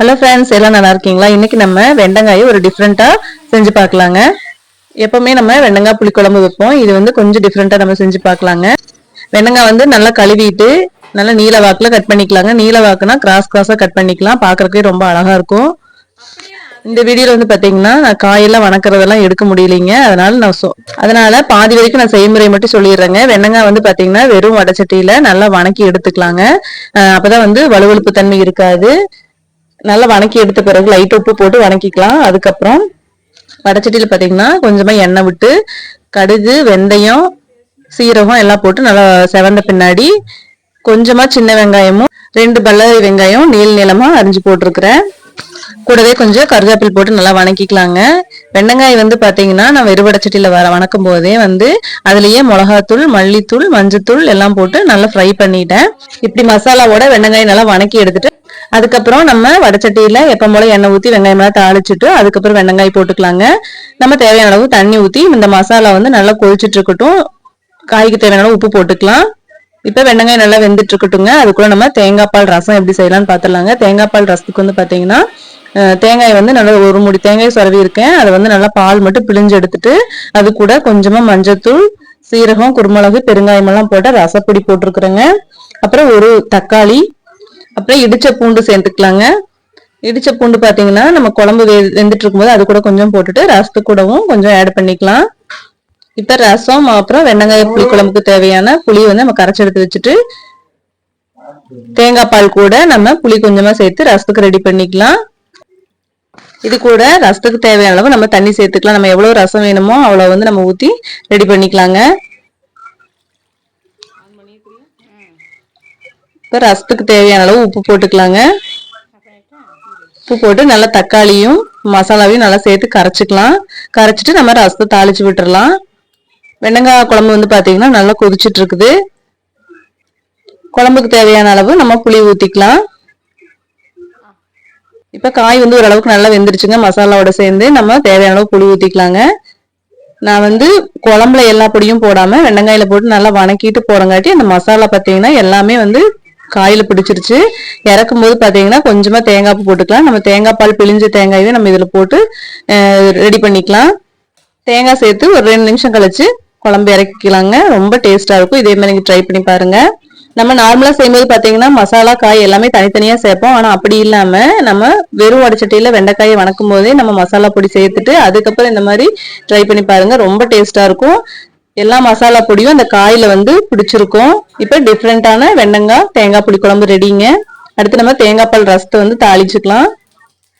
Hello friends எல்லாம் நல்லா இருக்கீங்களா? இன்னைக்கு நம்ம வெண்டங்காயை ஒரு டிஃப்ரெண்ட்டாக செஞ்சு பார்க்கலாங்க. எப்பவுமே நம்ம வெண்டங்காய் புளிக்குழம்பு வைப்போம். இது வந்து கொஞ்சம் டிஃப்ரெண்ட்டாக நம்ம செஞ்சு பார்க்கலாங்க. வெண்டங்காய் வந்து நல்லா கழுவிட்டு நல்லா நீல வாக்கில் கட் பண்ணிக்கலாங்க. நீல வாக்குனா கிராஸ் கிராஸாக கட் பண்ணிக்கலாம். பார்க்குறக்கே ரொம்ப அழகாக இருக்கும். இந்த வீடியோவில் வந்து பார்த்தீங்கன்னா நான் காயெல்லாம் வணக்கிறதெல்லாம் எடுக்க முடியலைங்க. அதனால நான் சொ அதனால பாதி வரைக்கும் நான் செய்முறை மட்டும் சொல்லிடுறேங்க. வெண்டங்காய் வந்து பார்த்தீங்கன்னா வெறும் வடச்சட்டியில் நல்லா வணக்கி எடுத்துக்கலாங்க. அப்போ தான் வந்து வலுவழுப்பு தன்மை இருக்காது. நல்லா வணக்கி எடுத்த பிறகு லைட் உப்பு போட்டு வணக்கிக்கலாம். அதுக்கப்புறம் வடச்சட்டியில் பார்த்தீங்கன்னா கொஞ்சமாக எண்ணெய் விட்டு கடுகு வெந்தயம் சீரகம் எல்லாம் போட்டு நல்லா செவந்த பின்னாடி கொஞ்சமாக சின்ன வெங்காயமும் ரெண்டு பல்லாரி வெங்காயம் நீள் நீளமாக அரிஞ்சு போட்டிருக்கிறேன். கூடவே கொஞ்சம் கருவேப்பில் போட்டு நல்லா வணக்கிக்கலாங்க. வெண்டங்காய் வந்து பார்த்தீங்கன்னா நான் வெறுவடச்சட்டியில வர வணக்கும் போதே வந்து அதுலேயே மிளகாத்தூள் மல்லித்தூள் மஞ்சத்தூள் எல்லாம் போட்டு நல்லா ஃப்ரை பண்ணிட்டேன். இப்படி மசாலாவோட வெண்டங்காய் நல்லா வணக்கி எடுத்துட்டு அதுக்கப்புறம் நம்ம வடச்சட்டியில எப்போ போல எண்ணெய் ஊற்றி வெங்காயம் எல்லாம் தாளிச்சுட்டு அதுக்கப்புறம் வெண்டங்காய் போட்டுக்கலாங்க. நம்ம தேவையான அளவு தண்ணி ஊற்றி இந்த மசாலா வந்து நல்லா கொதிச்சுட்டு இருக்கட்டும் காய்க்கு தேவையான அளவு உப்பு போட்டுக்கலாம். இப்போ வெண்டங்காய் நல்லா வெந்துட்டு இருக்கட்டுங்க அதுக்குள்ள நம்ம தேங்காய் பால் ரசம் எப்படி செய்யலாம்னு பார்த்துடலாங்க தேங்காய் பால் ரசத்துக்கு வந்து பார்த்தீங்கன்னா தேங்காய் வந்து நல்லா ஒரு முடி தேங்காய் சுரவி இருக்கேன். அதை வந்து நல்லா பால் மட்டும் பிழிஞ்சு எடுத்துட்டு அது கூட கொஞ்சமா மஞ்சத்தூள் சீரகம் குருமிளகு பெருங்காயம் எல்லாம் போட்டு ரசப்பொடி போட்டிருக்கிறேங்க. அப்புறம் ஒரு தக்காளி அப்புறம் இடிச்ச பூண்டு சேர்த்துக்கலாங்க. இடிச்ச பூண்டு பார்த்தீங்கன்னா நம்ம குழம்பு வெந்துட்டு இருக்கும்போது அது கூட கொஞ்சம் போட்டுட்டு ரசத்து கூடவும் கொஞ்சம் ஆட் பண்ணிக்கலாம். இப்ப ரசம் அப்புறம் வெண்டங்காய புளி குழம்புக்கு தேவையான புளி வந்து நம்ம கரைச்சி எடுத்து வச்சுட்டு தேங்காய் பால் கூட நம்ம புளி கொஞ்சமா சேர்த்து ரசத்துக்கு ரெடி பண்ணிக்கலாம். இது கூட ரசத்துக்கு தேவையான அளவு நம்ம தண்ணி சேர்த்துக்கலாம். நம்ம எவ்வளவு ரசம் வேணுமோ அவ்வளவு வந்து நம்ம ஊத்தி ரெடி பண்ணிக்கலாங்க. இப்போ ரசத்துக்கு தேவையான அளவு உப்பு போட்டுக்கலாங்க. உப்பு போட்டு நல்லா தக்காளியும் மசாலாவையும் நல்லா சேர்த்து கரைச்சிக்கலாம். கரைச்சிட்டு நம்ம ரசத்தை தாளிச்சு விட்டுறலாம். வெண்டங்காய் குழம்பு வந்து பார்த்தீங்கன்னா நல்லா கொதிச்சுட்டு இருக்குது. குழம்புக்கு தேவையான அளவு நம்ம புளி ஊற்றிக்கலாம் இப்போ காய் வந்து ஓரளவுக்கு நல்லா வெந்துருச்சுங்க. மசாலாவோட சேர்ந்து நம்ம தேவையான அளவு புளி ஊற்றிக்கலாங்க நான் வந்து குழம்புல எல்லா பொடியும் போடாமல் வெண்டங்காயில் போட்டு நல்லா வணக்கிட்டு போகிறங்காட்டி அந்த மசாலா பார்த்தீங்கன்னா எல்லாமே வந்து காயில் பிடிச்சிருச்சு. இறக்கும் போது பார்த்தீங்கன்னா கொஞ்சமாக தேங்காய் பூ போட்டுக்கலாம். நம்ம தேங்காய் பால் பிழிஞ்ச தேங்காயவே நம்ம இதில் போட்டு ரெடி பண்ணிக்கலாம். தேங்காய் சேர்த்து ஒரு ரெண்டு நிமிஷம் கழிச்சு குழம்பு இறக்கிக்கலாங்க. ரொம்ப டேஸ்ட்டாக இருக்கும். இதே மாதிரி நீங்கள் ட்ரை பண்ணி பாருங்கள் நம்ம நார்மலா செய்யும்போது பாத்தீங்கன்னா மசாலா காய் எல்லாமே தனித்தனியா சேர்ப்போம். ஆனா அப்படி இல்லாம நம்ம வெறும் வடச்சட்டியில வெண்டைக்காயை வணக்கும் போதே நம்ம மசாலா பொடி சேர்த்துட்டு அதுக்கப்புறம் இந்த மாதிரி ட்ரை பண்ணி பாருங்க. ரொம்ப டேஸ்டா இருக்கும். எல்லா மசாலா பொடியும் அந்த காயில வந்து பிடிச்சிருக்கும். இப்ப டிஃப்ரெண்டான வெண்டங்காய் தேங்காய் புளி குழம்பு ரெடிங்க அடுத்து நம்ம தேங்காய் பால் ரசத்தை வந்து தாளிச்சுக்கலாம்.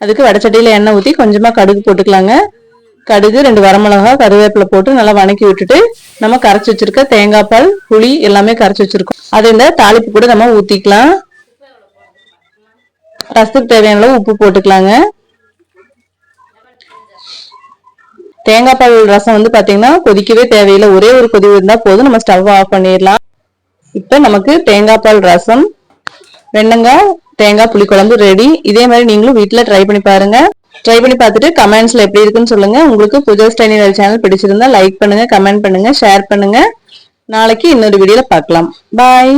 அதுக்கு வடச்சட்டியில எண்ணெய் ஊற்றி கொஞ்சமா கடுகு போட்டுக்கலாங்க. கடுகு ரெண்டு வரமிளகா கருவேப்பிலை போட்டு நல்லா வணக்கி விட்டுட்டு நம்ம கரைச்சி வச்சிருக்க தேங்காய் பால் புளி எல்லாமே கரைச்சி வச்சிருக்கோம். அதை இந்த தாளிப்பு கூட நம்ம ஊத்திக்கலாம். ரசத்துக்கு தேவையான அளவு உப்பு போட்டுக்கலாங்க. தேங்காய் பால் ரசம் வந்து பாத்தீங்கன்னா கொதிக்கவே தேவையில்லை. ஒரே ஒரு கொதி இருந்தா போதும். நம்ம ஸ்டவ் ஆஃப் பண்ணிடலாம். இப்ப நமக்கு தேங்காய் பால் ரசம் வெண்டங்காய் தேங்காய் புளி குழம்பு ரெடி இதே மாதிரி நீங்களும் வீட்டுல ட்ரை பண்ணி பாருங்க. ட்ரை பண்ணி பார்த்துட்டு கமெண்ட்ஸ்ல எப்படி இருக்குன்னு சொல்லுங்க. உங்களுக்கு புஜா ஸ்டைனி சேனல் பிடிச்சிருந்தா லைக் பண்ணுங்க கமெண்ட் பண்ணுங்க ஷேர் பண்ணுங்க. நாளைக்கு இன்னொரு வீடியோல பார்க்கலாம். பாய்